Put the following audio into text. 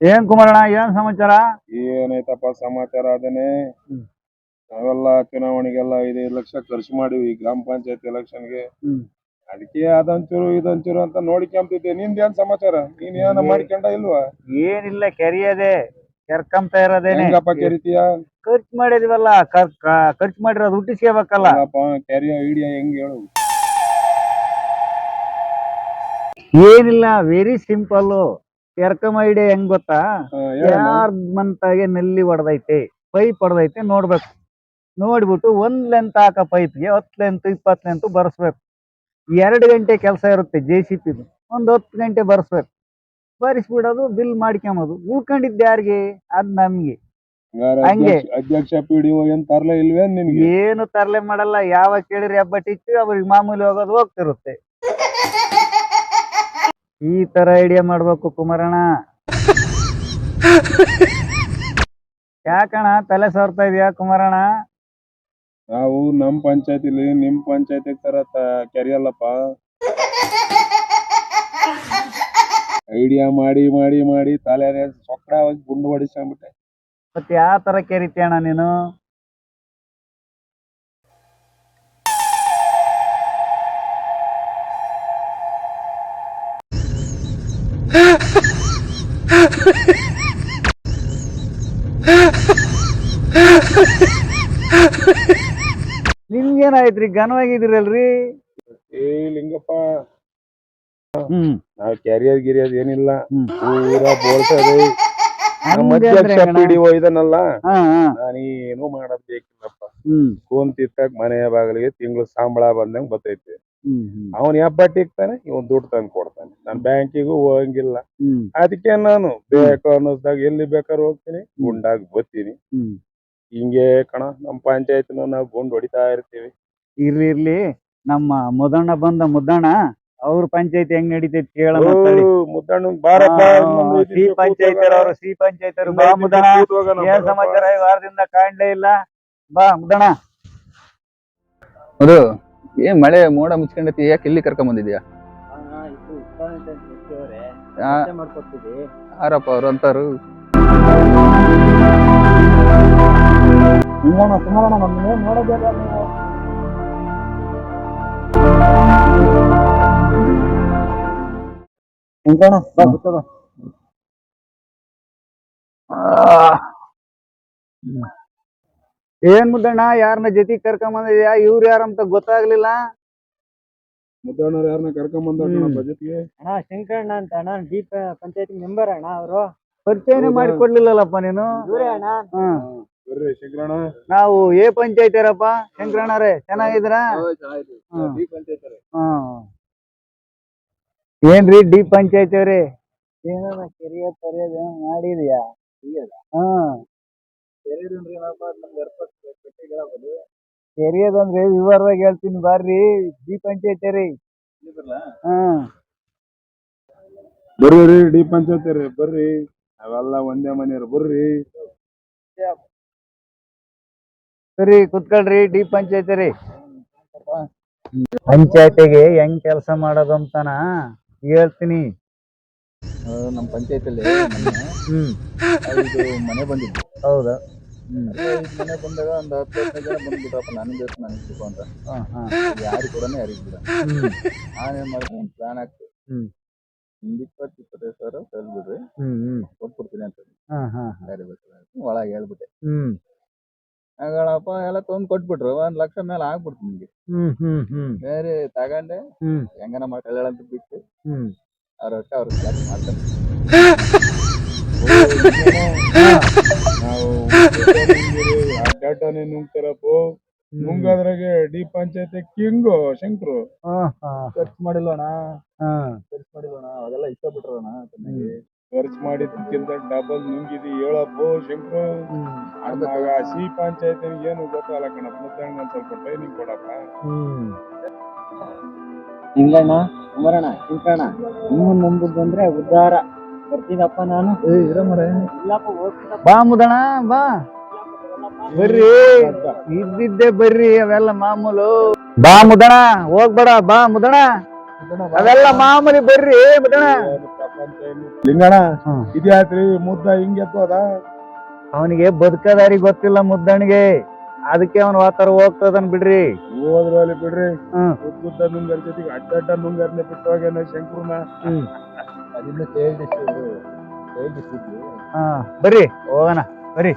ಏನ್ ಕುಮಾರಣ್ಣ ಏನ್ ಸಮಾಚಾರ? ಏನೈತಪ್ಪ ಸಮಾಚಾರ ಅದೇನೆ ಹ್ಮ್. ನಾವೆಲ್ಲ ಚುನಾವಣೆಗೆಲ್ಲ ಐದೈದು ಲಕ್ಷ ಖರ್ಚು ಮಾಡಿವಿ ಗ್ರಾಮ ಪಂಚಾಯತ್ ಎಲೆಕ್ಷನ್ಗೆ. ಗೆ ಅದಕ್ಕೆ ಅದಂಚೂರು ಇದಂಚೂರು ಅಂತ ನೋಡಿಕೊಂತಿದ್ದೆ ನಿಂದ ಏನ್ ಸಮಾಚಾರ? ನೀನ್ ಏನ ಮಾಡಿಕೊಂಡ ಇಲ್ವಾ? ಏನಿಲ್ಲ ಕೆರಿಯದೆ. ಕೆರ್ಕಂತ ಇರೋದೇನೆ. ಹೆಂಗಪ್ಪ ಕೆರಿತೀಯ? ಖರ್ಚು ಮಾಡಿದಿವಲ್ಲ ಖರ್ಚು ಮಾಡಿರೋದು ಹುಟ್ಟಿಸ್ಕೋಬೇಕಲ್ಲ. ಕೆರಿಯ ಐಡಿಯಾ ಹೆಂಗ್ ಹೇಳು? ಏನಿಲ್ಲ ವೆರಿ ಸಿಂಪಲ್ ಕೆರ್ಕಮ್ ಐಡಿಯಾ ಹೆಂಗ್ ಗೊತ್ತಾ? ಯಾರ್ ಮಂತ್ ಆಗಿ ಮಂತಾಗೆ ನಲ್ಲಿ ಹೊಡೆದೈತೆ ಪೈಪ್ ಹೊಡೆದೈತೆ ನೋಡ್ಬೇಕು. ನೋಡ್ಬಿಟ್ಟು ಒಂದ್ ಲೆಂತ್ ಹಾಕ ಪೈಪ್ಗೆ ಹತ್ತು ಲೆಂತ್ ಇಪ್ಪತ್ತು ಲೆಂತ್ ಬರ್ಸ್ಬೇಕು. ಎರಡು ಗಂಟೆ ಕೆಲಸ ಇರುತ್ತೆ ಜೆ ಸಿ ಪಿ ಒಂದ್ ಹತ್ತು ಗಂಟೆ ಬರ್ಸ್ಬೇಕು. ಬರಿಸ್ಬಿಡೋದು ಬಿಲ್ ಮಾಡ್ಕೊಂಬೋದು. ಉಳ್ಕೊಂಡಿದ್ದೆ ಯಾರಿಗೆ? ಅದ್ ನಮ್ಗೆ. ಹಂಗೆ. ಅಧ್ಯಕ್ಷ- ಅಧ್ಯಕ್ಷ ಪಿ ಡಿ ಏನ್ ತರ್ಲೇ ನಿನ್ಗೆ ಏನು ತರಲೆ ಮಾಡಲ್ಲ. ಯಾವಾಗ ಕೇಳಿರಿ ಹಬ್ಬ ಟಿಚ್ಚು ಅವ್ರಿಗೆ ಮಾಮೂಲಿ ಹೋಗೋದು ಹೋಗ್ತಿರುತ್ತೆ. ಈ ತರ ಐಡಿಯಾ ಮಾಡ್ಬೇಕು ಕುಮಾರಣ್ಣ. ಯಾಕಣ ತಲೆ ಸೋರ್ತಾ ಇದೀಯಾ ಕುಮಾರಣ್ಣ? ನಾವು ನಮ್ ಪಂಚಾಯತಿಲಿ ನಿಮ್ ಪಂಚಾಯತಿ ತರ ತ- ಕೆರಿಯಲ್ಲಪ್ಪ. ಐಡಿಯಾ ಮಾಡಿ ಮಾಡಿ ಮಾಡಿ ತಲೆ ಸೊಕ್ಕಡವಾಗಿ ಗುಂಡು ಹೊಡಿಸ್ಕೊಂಡ್ಬಿಟ್ಟೆ. ಮತ್ತೆ ಯಾವ ತರ ಕೆರಿತೀಯಣ್ಣ ನೀನು? ನಿಮ್ಗೇನಾಯ್ತ್ರಿ ಘನವಾಗಿದ್ದೀರಲ್ರಿ ಏ ಲಿಂಗಪ್ಪ. ಹ್ಮ್. ನಾವ್ ಕ್ಯಾರಿಯರ್ ಗಿರಿಯರ್ ಏನಿಲ್ಲ. ಹ್ಮ್. ಪೂರಾ ಬೋಳ್ತದೆ ನಮ್ಮ ಹಂಗೆ ಅಂದ್ರೆ ಅಧ್ಯಕ್ಷ ಹೆಂಗಣ್ಣ? ಪಿಡಿಒ ಇದನ್ನಲ್ಲ ಹಾ ಹಾ. ನಾನೇನು ಮಾಡೋದ್ ಬೇಕಿಲ್ಲಪ್ಪ. ಹ್ಮ್. ತಿತ್ತಾಗ ಮನೆಯ ಬಾಗಿಲಿಗೆ ತಿಂಗಳು ಸಂಬಳ ಬಂದಂಗ್ ಬರ್ತೈತಿ ಹ್ಮ್ ಹ್ಮ್. ಅವನ್ ಹೆಬ್ಬಟ್ಟಿ ಇಕ್ತಾನೆ ಇವನ್ ದುಡ್ಡು ತಂದು ಕೊಡ್ತಾನೆ. ನಾನ್ ಬ್ಯಾಂಕಿಗೂ ಹೋಗಂಗಿಲ್ಲ. ಹ್ಮ್. ಅದಕ್ಕೆ ನಾನು ಬೇಕು ಅನ್ನೋದಾಗ ಎಲ್ಲಿ ಬೇಕಾದ್ರೂ ಹೋಗ್ತೀನಿ ಗುಂಡಾಗ್ ಬತ್ತೀನಿ. ಹ್ಮ್. ಹಿಂಗೆ ಕಣ ನಮ್ ಪಂಚಾಯತ್ನ ನಾವ್ ಗುಂಡ್ ಹೊಡಿತಾ ಇರ್ತೀವಿ. ಇರ್ಲಿ ಇರ್ಲಿ. ನಮ್ಮ ಮುದಣ್ಣ ಬಂದ ಮುದ್ದಣ್ಣ ಅವ್ರ ಪಂಚಾಯತಿ ಹೆಂಗ್ ನಡೀತೈತಿ ಕೇಳೋಣ ಮುದ್ದಣ್ಣ ಸಿ ಪಂಚಾಯತ್ ಅವರು ಸಿ ಪಂಚಾಯತ್ ಬಾ ಏನ್ ಬಾರಪ್ಪ. ಸಮಾಚಾರ? ಈ ವಾರದಿಂದ ಕಾಣ್ಲೇ ಇಲ್ಲ. ಬಾ ಮುದ್ದಣ್ಣ ಅದು ಏನ್ ಮಳೆ ಮೋಡ ಮುಚ್ಕೊಂಡೈತಿ ಯಾಕೆ ಇಲ್ಲಿ ಕರ್ಕೊಂಡ್ ಬಂದಿದ್ಯಾ ಯಾ- ಯಾರಪ್ಪ ಅವ್ರು ಅಂತಾರು? ಬಾ ಕೂತ್ಕೋ ಬಾ. ಏನ್ ಮುದ್ದಣ್ಣ ಯಾರನ್ನ ಜೊತೆ ಕರ್ಕೊಂಡ್ ಬಂದಿದ್ಯಾ ಇವ್ರು ಯಾರಂತ ಗೊತ್ತಾಗ್ಲಿಲ್ಲ ಮುದ್ದಣ್ಣವ್ರು ಯಾರನ್ನ ಕರ್ಕೊಂಡ್ ಬಂದ ಹ್ಮ್. ಬಜೆಟ್ಗೆ ಅಣ್ಣ ಶಂಕರಣ್ಣ ಅಂತ ಅಣ್ಣ ದೀಪ ಪಂಚಾಯತಿ ಮೆಂಬರ್ ಅಣ್ಣ ಅವರು ಪರಿಚಯನೇ ಮಾಡಿ ಮಾಡಿಕೊಡ್ಲಿಲ್ಲಲ್ಲಪ್ಪ ನೀನು ಇವರೇ ಅಣ್ಣ? ಹ್ಮ್ ಬರ್ರಿ ಶಂಕರಣ್ಣ. ನಾವು ಏ ಪಂಚಾಯತಿರಪ್ಪ ಶಂಕರಣ್ಣರೇ ಚೆನ್ನಾಗಿದ್ದೀರಾ? ಹ್ಮ್. ಏನ್ರಿ ಡಿ ಪಂಚಾಯತ್ ಅವ್ರಿ? ಏನಾರ ಕೆರಿಯ ಪರ್ಯದ ಮಾಡಿದ್ಯಾ? ಕೆರಿಯೋದಂದ್ರೆ ವಿವರವಾಗಿ ಹೇಳ್ತೀನಿ ಬಾರ್ರಿ. ಡಿ ಪಂಚಾಯತ್ ರೀ ಹಾ. ಬರ್ರಿ ಡಿ ಪಂಚಾಯತ್ ರೀ ಬರ್ರಿ. ಅವೆಲ್ಲ ಒಂದೇ ಮನೆಯವ್ರು ಬರ್ರಿ. ಸರಿ ಕುತ್ಕೊಳ್ರಿ ಡಿ ಪಂಚಾಯತ್ ರೀ ಪಂಚಾಯತಿಗೆ ಹೆಂಗ್ ಕೆಲಸ ಮಾಡೋದು ಅಂತನ? ಹೇಳ್ತೀನಿ. ನಮ್ಮ ಪಂಚಾಯತಲ್ಲಿ ಹ್ಮ್. ಮನೆ ಬಂದಿದ್ದು ಹೌದಾ? ಹ್ಮ್. ಮನೆ ಬಂದಾಗ ಒಂದು ಹತ್ತು ಹದಿನೈದು ಜನ ಬಂದ್ಬಿಟ್ರಪ್ಪ ನನಗೆ ಬೇಕು ನನಗೆ ಬೇಕು ಅಂತ. ಹಾ, ಕೂಡ ಯಾರಿಗೆ ಬಿಡ ಹ್ಮ್. ನಾನೇನ್ ಒಂದು ಪ್ಲಾನ್ ಹಾಕ್ತೆ ಹ್ಮ್. ಒಂದು ಇಪ್ಪತ್ತು ಇಪ್ಪತ್ತೈದು ಸಾವಿರ ಕಳ್ಬಿಡ್ರಿ ಹ್ಮ್ ಹ್ಮ್. ಕೊಟ್ಬಿಡ್ತೀನಿ ಅಂತ. ಹಾ ಹಾ ಯಾರಿಗೆ ಬೇಕು ಒಳಗೆ ಹೇಳ್ಬಿಟ್ಟೆ. ಹ್ಮ್. ಆಗಳಪ್ಪ ಎಲ್ಲ ತೊಗೊಂಡ್ ಕೊಟ್ಬಿಟ್ರು. ಒಂದ್ ಲಕ್ಷ ಮೇಲೆ ಆಗ್ಬಿಡ್ತು ನಿಮ್ಗೆ. ಹ್ಮ್ ಹ್ಮ್ ಹ್ಮ್. ಬೇರೆ ತಗೊಂಡೆ. ಹ್ಮ್. ಹೆಂಗನ ಮಾಡಿ ಹೇಳಂತ ಬಿಟ್ಟು. ಹ್ಮ್. ಅವ್ರ ಅಷ್ಟೇ ಅವ್ರ ಕೆಲಸ ಮಾಡ್ತಾರೆ. ನಾವು ಅಡ್ಡಾಟನೆ ನುಂಗ್ತಾರಪ್ಪ. ನುಂಗದ್ರಾಗೆ ಡಿ ಪಂಚಾಯತ್ ಕಿಂಗು ಶಂಕರು. ಖರ್ಚು ಮಾಡಿಲ್ಲೋಣ ಖರ್ಚು ಮಾಡಿಲ್ಲೋಣ ಅದೆಲ್ಲ ಇಷ್ಟ ಬಿಟ್ರಣ ಖರ್ಚು ಮಾಡಿದ್ದಕ್ಕಿಂತ ಡಬಲ್ ನುಂಗಿದಿ ಹೇಳಪ್ಪ ಶಂಕರು. ಆಗ ಸಿ ಪಂಚಾಯತ್ ಏನು ಗೊತ್ತಲ್ಲ ಕಣ ಮುದ್ದಣ್ಣ ಸ್ವಲ್ಪ ಟ್ರೈನಿಂಗ್ ಕೊಡಪ್ಪ. ಹಿಂಗಣ್ಣ ಕುಮಾರಣ್ಣ ಶಂಕರಣ್ಣ ನೀವು ನಂಬುದು ಬಂದ್ರೆ ಉದ್ಧಾರ. ಬರ್ತೀನಪ್ಪ ನಾನು. ಬಾ ಮುದಣ ಬಾ. ಬರ್ರಿ. ಇದ್ದಿದ್ದೆ ಬರ್ರಿ ಅವೆಲ್ಲ ಮಾಮೂಲು. ಬಾ ಮುದಣ ಹೋಗ್ಬೇಡ ಬಾ ಮುದಣ ಅವೆಲ್ಲ ಮಾಮೂಲಿ ಬರ್ರಿ ಬಿಡಣ. ಲಿಂಗಣ. ಇದ್ಯಾತ್ರಿ ಮುದ್ದ ಹಿಂಗೆತ್ತೋದ ಅವನಿಗೆ ಬದುಕದಾರಿ ಗೊತ್ತಿಲ್ಲ ಮುದ್ದಣಿಗೆ. ಅದಕ್ಕೆ ಅವನ ವಾತಾರ ಹೋಗ್ತದನ್ ಬಿಡ್ರಿ. ಹೋದ್ರಲ್ಲಿ ಬಿಡ್ರಿ. ಉದ್ದುದ್ದ ನುಂಗರ್ ಜೊತೆಗೆ ಅಡ್ಡ ಅಡ್ಡ ನುಂಗರ್ನೆ ಬಿಟ್ಟು ಹೋಗ್ಯಾನ ಶಂಕರನ? ಅದಿನ್ನ ಹಾ ಬರ್ರಿ ಹೋಗೋಣ ಬರ್ರಿ.